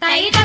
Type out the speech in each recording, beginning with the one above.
கட்ட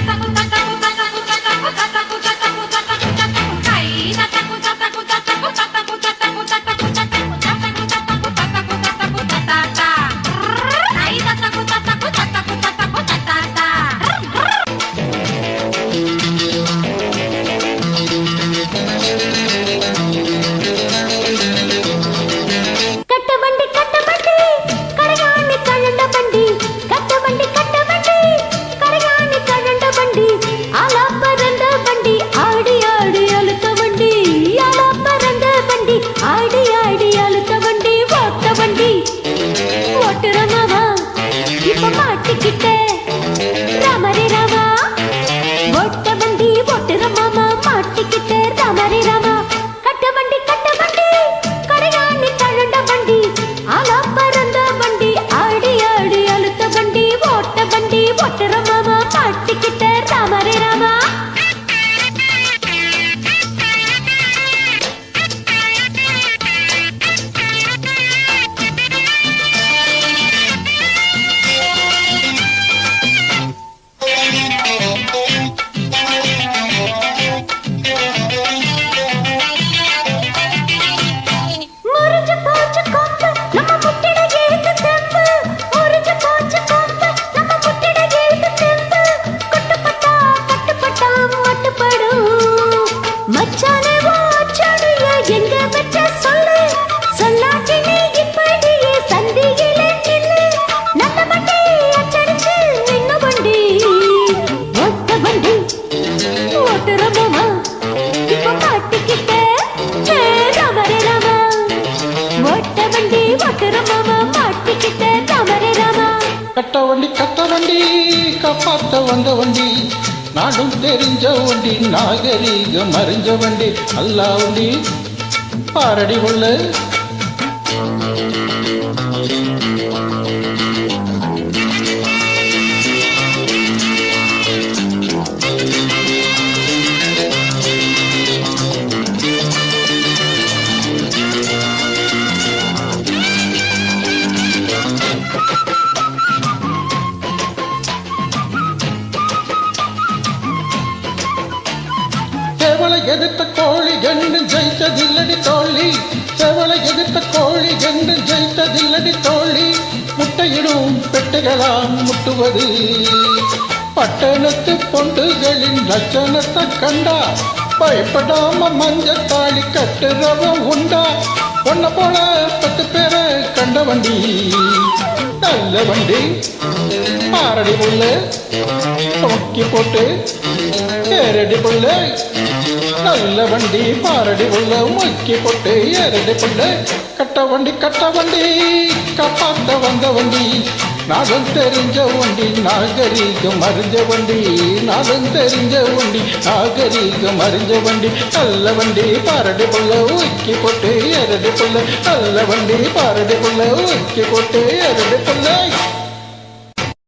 கட்ட வண்டி கத்த வண்டி காப்பாத்த வந்த வண்டி. நாடும் தெரிஞ்ச வண்டி நாகரீகம் அறிஞ்ச வண்டி. அல்லா வண்டி பாரடி உள்ள. எதிர்த்த கோழி என்று ஜெயித்ததில்லடி தோழி. செவலை எதிர்த்த கோழி என்று ஜெயித்ததில்லடி தோழி. முட்டையிடும் பெட்டைகளாம் முட்டுவது. பட்டணத்து பொண்டுகளின் லட்சணத்தை கண்டா பயப்படாம மஞ்சத்தாளி கட்டுறவன் உண்டா. ஒன்ன போல பத்து பேரை கண்ட வண்டி நல்ல வண்டி. ஆரடி புல்லு தொக்கி போட்டு ஏரடி புல்லு. நல்ல வண்டி பாரடி உள்ள முக்கி போட்டு ஏரடி புல்லு கட்ட வண்டி கட்ட வண்டி காப்பாத்த வந்த வண்டி. நாகம் தெரிஞ்ச வண்டி நாகரீகம் அறிஞ்ச வண்டி. நாகம் தெரிஞ்ச வண்டி நாகரீகம் அறிஞ்ச வண்டி. நல்ல வண்டி பாரடி புள்ள ஊக்கி போட்டு ஏரடி புள்ள நல்ல வண்டி பாரடி புள்ள ஊக்கி போட்டு ஏரடி புள்ள